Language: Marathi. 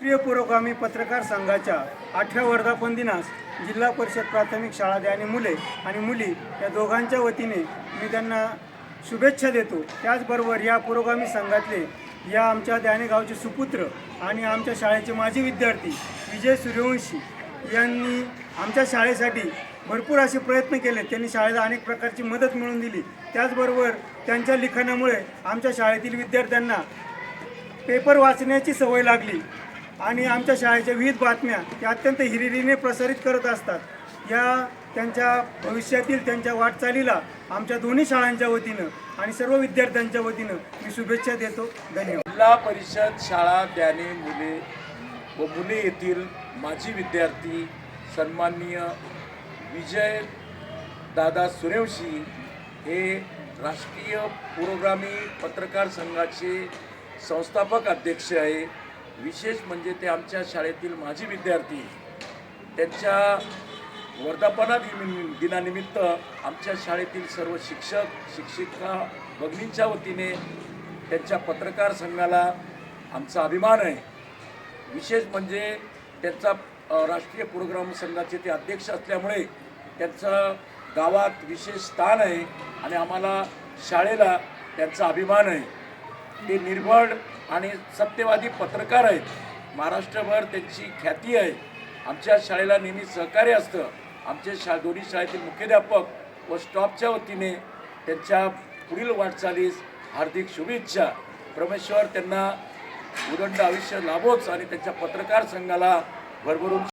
राष्ट्रीय पुरोगामी पत्रकार संघाच्या आठव्या वर्धापन दिनास जिल्हा परिषद प्राथमिक शाळा आणि मुले आणि मुली या दोघांच्या वतीने मी त्यांना शुभेच्छा देतो. त्याचबरोबर या पुरोगामी संघातले या आमच्या द्याने गावचे सुपुत्र आणि आमच्या शाळेचे माजी विद्यार्थी विजय सूर्यवंशी यांनी आमच्या शाळेसाठी भरपूर असे प्रयत्न केले. त्यांनी शाळेला अनेक प्रकारची मदत मिळवून दिली. त्याचबरोबर त्यांच्या लिखाणामुळे आमच्या शाळेतील विद्यार्थ्यांना पेपर वाचण्याची सवय लागली. आणि आमच्या शाळेच्या विविध बातम्या त्या अत्यंत हिरिरीने प्रसारित करत असतात. या त्यांच्या भविष्यातील त्यांच्या वाटचालीला आमच्या दोन्ही शाळांच्या वतीनं आणि सर्व विद्यार्थ्यांच्या वतीनं मी शुभेच्छा देतो. धन्यवाद. जिल्हा परिषद शाळा द्याने मुले व मुले येथील माजी विद्यार्थी सन्माननीय विजय दादा सूर्यवंशी हे राष्ट्रीय पुरोगामी पत्रकार संघाचे संस्थापक अध्यक्ष आहे. विशेष म्हणजे ते आमच्या शाळेतील माजी विद्यार्थी त्यांच्या वर्धापना दिनानिमित्त आमच्या शाळेतील सर्व शिक्षक शिक्षिका भगिनींच्या वतीने त्यांच्या पत्रकार संघाला आमचा अभिमान आहे. विशेष म्हणजे त्यांचा राष्ट्रीय प्रोग्राम संघाचे ते अध्यक्ष असल्यामुळे त्यांचं गावात विशेष स्थान आहे आणि आम्हाला शाळेला त्यांचा अभिमान आहे. ते निर्भड आणि सत्यवादी पत्रकार आहेत. महाराष्ट्रभर त्यांची ख्याती आहे. आमच्या शाळेला नेहमी सहकार्य असतं. आमच्या शा दोन्ही शाळेतील मुख्याध्यापक व स्टॉपच्या वतीने त्यांच्या पुढील वाटचालीस हार्दिक शुभेच्छा. परमेश्वर त्यांना उदंड आयुष्य लाभोच आणि त्यांच्या पत्रकार संघाला भरभरून